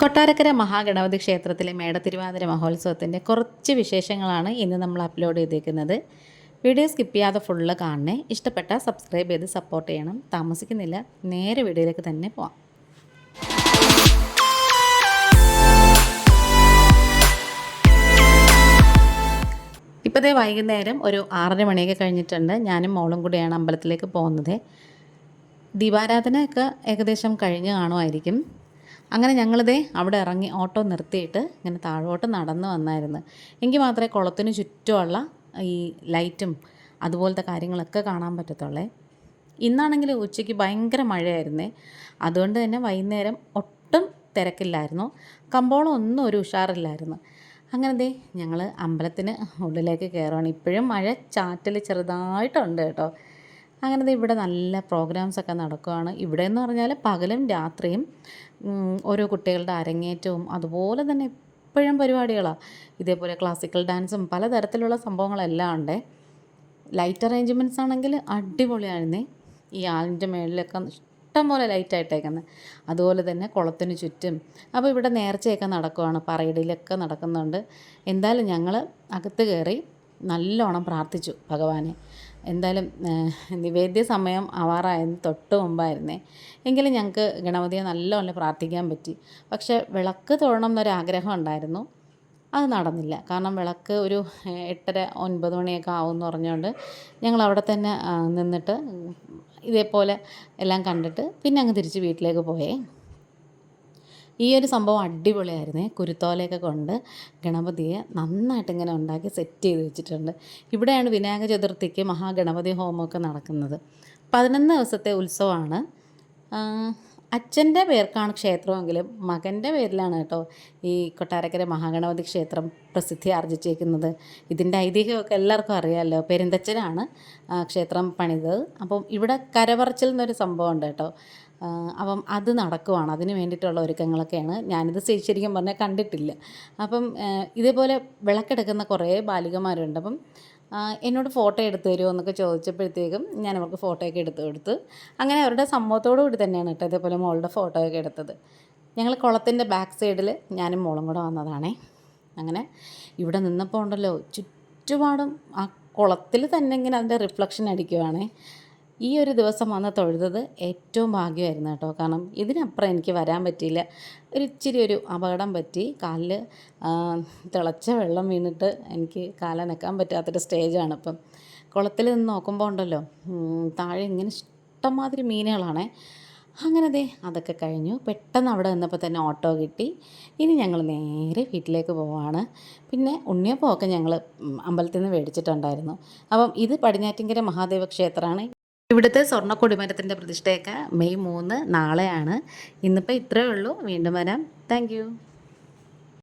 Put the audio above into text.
കൊട്ടാരക്കര മഹാഗണപതി ക്ഷേത്രത്തിലെ മേടത്തിരുവാതിര മഹോത്സവത്തിന്റെ കുറച്ച് വിശേഷങ്ങളാണ് ഇന്ന് നമ്മൾ അപ്ലോഡ് ചെയ്തേക്കുന്നത്. വീഡിയോ സ്കിപ്പ് ചെയ്യാതെ ഫുള്ള് കാണണേ. ഇഷ്ടപ്പെട്ട സബ്സ്ക്രൈബ് ചെയ്ത് സപ്പോർട്ട് ചെയ്യണം. താമസിക്കുന്നില്ല നേരെ വീഡിയോയിലേക്ക് തന്നെ പോവാം. ഇപ്പോഴത്തെ വൈകുന്നേരം ഒരു ആറര മണിയൊക്കെ കഴിഞ്ഞിട്ടുണ്ട്. ഞാനും മോളും കൂടിയാണ് അമ്പലത്തിലേക്ക് പോകുന്നത്. ദീപാരാധനയൊക്കെ ഏകദേശം കഴിഞ്ഞ് കാണുമായിരിക്കും. അങ്ങനെ ഞങ്ങളിതേ അവിടെ ഇറങ്ങി ഓട്ടോ നിർത്തിയിട്ട് ഇങ്ങനെ താഴോട്ട് നടന്നു വന്നായിരുന്നു. എങ്കിൽ മാത്രമേ കുളത്തിന് ചുറ്റുമുള്ള ഈ ലൈറ്റും അതുപോലത്തെ കാര്യങ്ങളൊക്കെ കാണാൻ പറ്റത്തുള്ളേ. ഇന്നാണെങ്കിൽ ഉച്ചയ്ക്ക് ഭയങ്കര മഴയായിരുന്നേ. അതുകൊണ്ട് തന്നെ വൈകുന്നേരം ഒട്ടും തിരക്കില്ലായിരുന്നു. കമ്പോളം ഒന്നും ഒരു ഉഷാറില്ലായിരുന്നു. അങ്ങനെ ദേ ഞങ്ങൾ അമ്പലത്തിന് ഉള്ളിലേക്ക് കയറുകയാണ് ഇപ്പോഴും മഴ ചാറ്റൽ ചെറുതായിട്ടുണ്ട് കേട്ടോ. അങ്ങനെ ദേ ഇവിടെ നല്ല പ്രോഗ്രാംസൊക്കെ നടക്കുകയാണ്. ഇവിടെ എന്ന് പറഞ്ഞാൽ പകലും രാത്രിയും ഓരോ കുട്ടികളുടെ അരങ്ങേറ്റവും അതുപോലെ തന്നെ എപ്പോഴും പരിപാടികളാണ് ഇതേപോലെ ക്ലാസിക്കൽ ഡാൻസും പലതരത്തിലുള്ള സംഭവങ്ങളെല്ലാം ഉണ്ട്. ലൈറ്റ് അറേഞ്ച്മെന്റ്സ് ആണെങ്കിൽ അടിപൊളിയായിരുന്നേ. ഈ ആലിന്റെ മേളിലൊക്കെ ഇഷ്ടംപോലെ ലൈറ്റ് ആയിട്ടേക്കുന്നത് അതുപോലെ തന്നെ കുളത്തിന് ചുറ്റും. അപ്പോൾ ഇവിടെ നേർച്ചയൊക്കെ നടക്കുകയാണ് പറയിടയിലൊക്കെ നടക്കുന്നുണ്ട്. എന്തായാലും ഞങ്ങൾ അകത്ത് കയറി നല്ലോണം പ്രാർത്ഥിച്ചു ഭഗവാനെ. എന്തായാലും നിവേദ്യ സമയം ആവാറായതിന് തൊട്ട് മുമ്പായിരുന്നേ. എങ്കിലും ഞങ്ങൾക്ക് ഗണപതിയെ നല്ലോണം പ്രാർത്ഥിക്കാൻ പറ്റി. പക്ഷേ വിളക്ക് തൊഴണം എന്നൊരാഗ്രഹം ഉണ്ടായിരുന്നു. അത് നടന്നില്ല. കാരണം വിളക്ക് ഒരു എട്ടര ഒൻപത് മണിയൊക്കെ ആവും എന്ന് പറഞ്ഞുകൊണ്ട് ഞങ്ങൾ അവിടെ തന്നെ നിന്നിട്ട് ഇതേപോലെ എല്ലാം കണ്ടിട്ട് പിന്നെ അങ്ങ് തിരിച്ച് വീട്ടിലേക്ക് പോയേ. ഈ ഒരു സംഭവം അടിപൊളിയായിരുന്നേ. കുരുത്തോലയൊക്കെ കൊണ്ട് ഗണപതിയെ നന്നായിട്ട് ഇങ്ങനെ ഉണ്ടാക്കി സെറ്റ് ചെയ്ത് വെച്ചിട്ടുണ്ട്. ഇവിടെയാണ് വിനായക ചതുർത്ഥിക്ക് മഹാഗണപതി ഹോമമൊക്കെ നടക്കുന്നത്. പതിനൊന്ന് ദിവസത്തെ ഉത്സവമാണ്. അച്ഛന്റെ പേർക്കാണ് ക്ഷേത്രമെങ്കിലും മകന്റെ പേരിലാണ് കേട്ടോ ഈ കൊട്ടാരക്കര മഹാഗണപതി ക്ഷേത്രം പ്രസിദ്ധി ആർജിച്ചേക്കുന്നത്. ഇതിന്റെ ഐതിഹ്യമൊക്കെ എല്ലാവർക്കും അറിയാമല്ലോ. പെരുന്തച്ഛനാണ് ക്ഷേത്രം പണിതത്. അപ്പം ഇവിടെ കരപറച്ചിൽ എന്നൊരു സംഭവം ഉണ്ട് കേട്ടോ അപ്പം അത് നടക്കുവാണ്. അതിന് വേണ്ടിയിട്ടുള്ള ഒരുക്കങ്ങളൊക്കെയാണ്. ഞാനിത് ശരിക്കും പറഞ്ഞാൽ കണ്ടിട്ടില്ല. അപ്പം ഇതേപോലെ വിളക്കെടുക്കുന്ന കുറേ ബാലികമാരുണ്ട്. അപ്പം എന്നോട് ഫോട്ടോ എടുത്തു തരുമോ എന്നൊക്കെ ചോദിച്ചപ്പോഴത്തേക്കും ഞാൻ അവർക്ക് ഫോട്ടോയൊക്കെ എടുത്ത് കൊടുത്ത് അങ്ങനെ അവരുടെ സമ്മതത്തോടു കൂടി തന്നെയാണ് കേട്ടോ ഇതേപോലെ മോളുടെ ഫോട്ടോയൊക്കെ എടുത്തത്. ഞങ്ങൾ കുളത്തിന്റെ ബാക്ക് സൈഡിൽ ഞാനും മോളും കൂടെ വന്നതാണേ. അങ്ങനെ ഇവിടെ നിന്നപ്പോൾ ഉണ്ടല്ലോ ചുറ്റുപാടും ആ കുളത്തിൽ തന്നെ ഇങ്ങനെ അതിന്റെ റിഫ്ലക്ഷൻ അടിക്കുവാണേ. ഈ ഒരു ദിവസം വന്ന് തൊഴുതത് ഏറ്റവും ഭാഗ്യമായിരുന്നു കേട്ടോ. കാരണം ഇതിനപ്പുറം എനിക്ക് വരാൻ പറ്റിയില്ല. ഒരു ഇച്ചിരി ഒരു അപകടം പറ്റി. കാലിൽ തിളച്ച വെള്ളം വീണിട്ട് എനിക്ക് കാലനക്കാൻ പറ്റാത്തൊരു സ്റ്റേജാണ്. ഇപ്പം കുളത്തിൽ നിന്ന് നോക്കുമ്പോൾ ഉണ്ടല്ലോ താഴെ ഇങ്ങനെ ഇഷ്ടംമാതിരി മീനുകളാണേ. അങ്ങനെ ദേ അതൊക്കെ കഴിഞ്ഞു. പെട്ടെന്ന് അവിടെ നിന്നപ്പോൾ തന്നെ ഓട്ടോ കിട്ടി. ഇനി ഞങ്ങൾ നേരെ വീട്ടിലേക്ക് പോവാണ്. പിന്നെ ഉണ്ണിയപ്പമൊക്കെ ഞങ്ങൾ അമ്പലത്തിൽ നിന്ന് മേടിച്ചിട്ടുണ്ടായിരുന്നു. അപ്പം ഇത് പടിഞ്ഞാറ്റിങ്കര മഹാദേവ ക്ഷേത്രമാണ്. ഇവിടുത്തെ സ്വർണ കൊടിമരത്തിന്റെ പ്രതിഷ്ഠയൊക്കെ മെയ് മൂന്ന് നാളെയാണ്. ഇന്നിപ്പോൾ ഇത്രയേ ഉള്ളൂ. വീണ്ടും വരാം. താങ്ക്